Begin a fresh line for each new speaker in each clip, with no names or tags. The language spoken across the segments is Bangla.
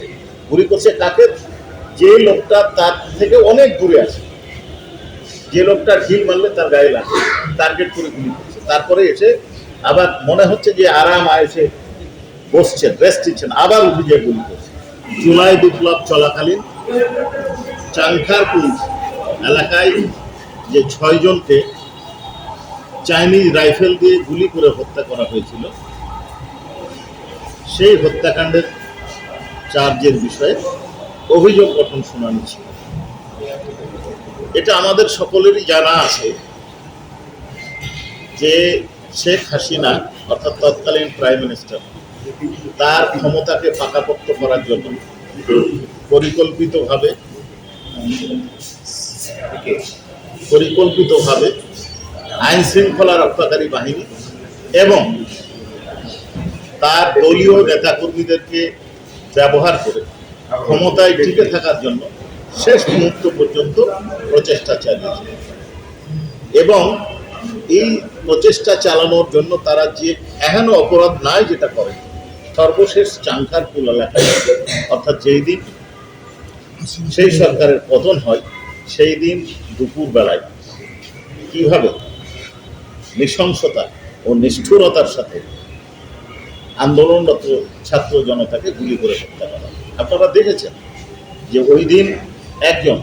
করছে গুলি করছে কাকে যে লোকটা তার থেকে অনেক দূরে আছে। যে লোকটা ঢিল মারলে তার গায়ে লাগে। টার্গেট করে গুলি করছে। তারপরে এসে আবার মনে হচ্ছে যে আরাম আয়েসে বসছেন রেস্ট নিচ্ছেন, আবার উঠে গিয়ে গুলি করছে। জুলাই বিপ্লব চলাকালীন চাংখারপুর এলাকায় যে ছয়জনকে চাইনিজ রাইফেল দিয়ে গুলি করে হত্যা করা হয়েছিল, সেই হত্যাকাণ্ডের চার্জের বিষয়ে অভিযোগ গঠন শুনানি ছিল। এটা আমাদের সকলেরই জানা আছে যে শেখ হাসিনা, অর্থাৎ তৎকালীন প্রাইম মিনিস্টার তার ক্ষমতাকে পাকাপোক্ত করার জন্য পরিকল্পিতভাবে পরিকল্পিতভাবে আইন শৃঙ্খলা রক্ষাকারী বাহিনী এবং তার দলীয় নেতাকর্মীদেরকে ব্যবহার করে ক্ষমতায় টিকে থাকার জন্য শেষ মুহূর্ত পর্যন্ত প্রচেষ্টা চালিয়েছে। এবং এই প্রচেষ্টা চালানোর জন্য তারা যে এহেন অপরাধ নাই যেটা করে, সর্বশেষ চাঙ্কারপুল এলাকায়, অর্থাৎ যেই দিন সেই সরকারের পতন হয়, সেই দিন দুপুর বেলায় কীভাবে নৃশংসতা ও নিষ্ঠুরতার সাথে আন্দোলনরত ছাত্র জনতাকে গুলি করে হত্যা করা। আপনারা দেখেছেন যে ওই দিন একজন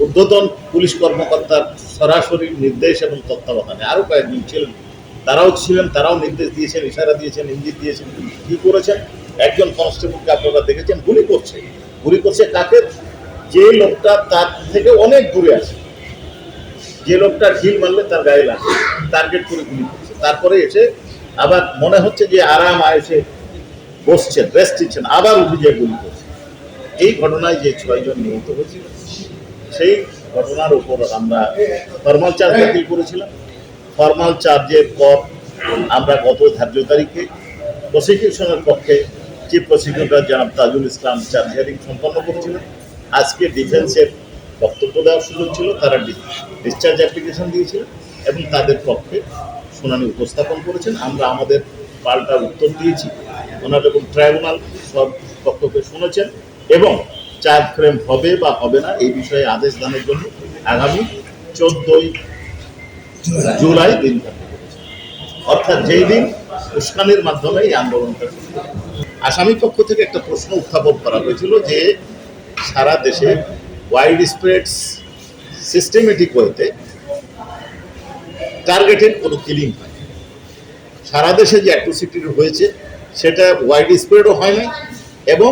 ঊর্ধ্বতন পুলিশ কর্মকর্তার সরাসরি নির্দেশ এবং তত্ত্বাবধানে আরও কয়েকজন ছিলেন। তারাও ছিলেন, তারাও নির্দেশ দিয়েছেন, ইশারা দিয়েছেন, ইঙ্গিত দিয়েছেন কি করেছেন? একজন কনস্টেবলকে আপনারা দেখেছেন, গুলি করছে। গুলি করছে কাকে? যে লোকটা তার থেকে অনেক দূরে আছে। যে লোকটা ঢিল মারলে তার গায়ে লাগে টার্গেট করে গুলি করছে। তারপরে এসে আবার মনে হচ্ছে যে আরাম আয়েসে বসছেন রেস্ট নিচ্ছেন, আবার গিয়ে গুলি করছে এই ঘটনায় যে ছয়জন নিহত হয়েছিল, সেই ঘটনার উপর আমরা ফর্মাল চার্জ দাখিল করেছিলাম। ফর্মাল চার্জের পর আমরা গত ধার্য তারিখে প্রসিকিউশনের পক্ষে চিফ প্রসিকিউটর জনাব তাজুল ইসলাম চার্জ হিয়ারিং সম্পন্ন করেছিলেন। আজকে ডিফেন্সের বক্তব্য দেওয়ার সুযোগ ছিল, তারা ডিসচার্জ অ্যাপ্লিকেশন দিয়েছিলেন এবং তাদের পক্ষে শুনানি উপস্থাপন করেছেন। আমরা আমাদের পাল্টা উত্তর দিয়েছি। এবং ট্রাইব্যুনাল সব পক্ষকে শুনেছেন এবং চার ফ্রেম হবে বা হবে না এই বিষয়ে আদেশ দানের জন্য আগামী চোদ্দই জুলাই দিন অর্থাৎ যেই দিন উস্কানির মাধ্যমে এই আন্দোলনটা। আসামি পক্ষ থেকে একটা প্রশ্ন উত্থাপন করা হয়েছিল যে সারা দেশে ওয়াইড স্প্রেড সিস্টেমেটিক ওয়েতে টার্গেটেড কোনো কিলিং হয় সারা দেশে যে অ্যাট্রোসিটি হয়েছে সেটা ওয়াইড স্প্রেডও হয় নাই এবং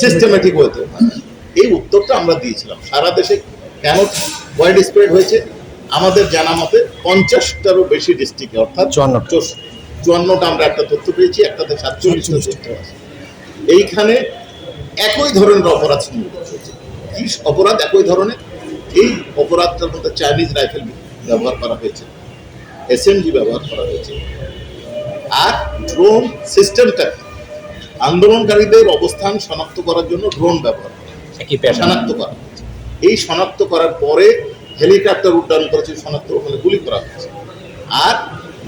সিস্টেমেটিক ওয়েতেও হয়। এই উত্তরটা আমরা দিয়েছিলাম। সারা দেশে কেন ওয়াইড স্প্রেড হয়েছে? আমাদের জানা মতে পঞ্চাশটারও বেশি ডিস্ট্রিক্টে অর্থাৎ
চুয়ান্নটা।
চুয়ান্নটা আমরা একটা তথ্য পেয়েছি একটাতে সাতচল্লিশটা তথ্য আছে। এইখানে একই ধরনের অপরাধ সংঘটিত হয়েছে। কি অপরাধ? একই ধরনের। এই অপরাধটার মধ্যে চাইনিজ রাইফেল ব্যবহার করা হয়েছে। এসএমজি ব্যবহার করা হয়েছে। আর ড্রোন সিস্টেমটা আন্দোলনকারীদের অবস্থান শনাক্ত করার জন্য ড্রোন ব্যবহার করা শনাক্ত করা এই শনাক্ত করার পরে হেলিকপ্টার উড্ডয়ন করেছে শনাক্ত ওখানে গুলি করা হয়েছে। আর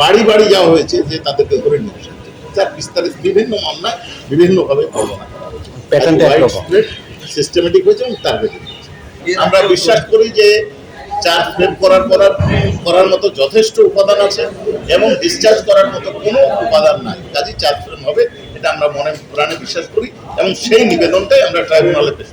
বাড়ি বাড়ি যাওয়া হয়েছে যে তাদেরকে ধরে নিয়ে আসা হয়েছে। যার বিস্তারিত বিভিন্ন মামলায় বিভিন্নভাবে বর্ণনা করা হয়েছে। সিস্টেমেটিক হয়েছে এবং টার্গেটেড আমরা বিশ্বাস করি যে চার্জ ফ্রেম করার করার করার মতো যথেষ্ট উপাদান আছে এবং ডিসচার্জ করার মতো কোনো উপাদান নাই কাজে চার্জ ফ্রেম হবে, এটা আমরা মনে প্রাণে বিশ্বাস করি এবং সেই নিবেদনটাই আমরা ট্রাইব্যুনালে পেশ।